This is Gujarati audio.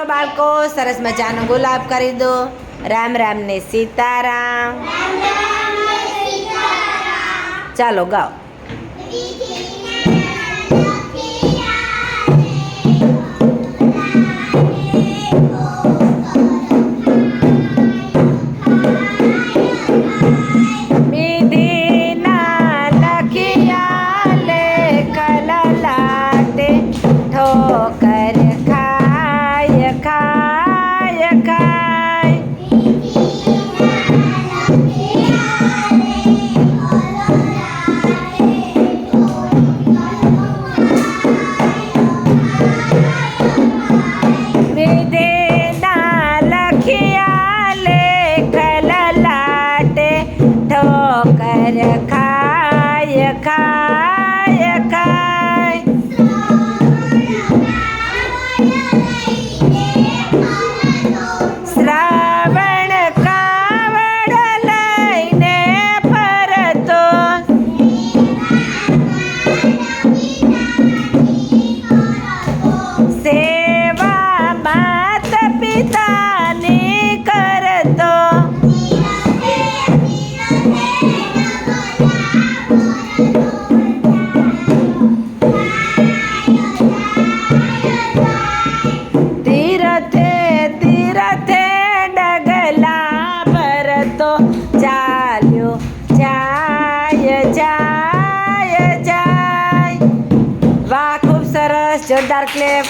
તો બાળકો સરસ મજાનો ગુલાબ કરી દો. રામ રામ ને સીતારામ. ચાલો ગાઓ. ખાય ખાય ખાય. શ્રાવણ કાવડ લઈને ફરતો. સેવા માત પિતાની ચાલ્યો જાય જાય જાય. વાહ ખૂબ સરસ જોરદાર ક્લેપ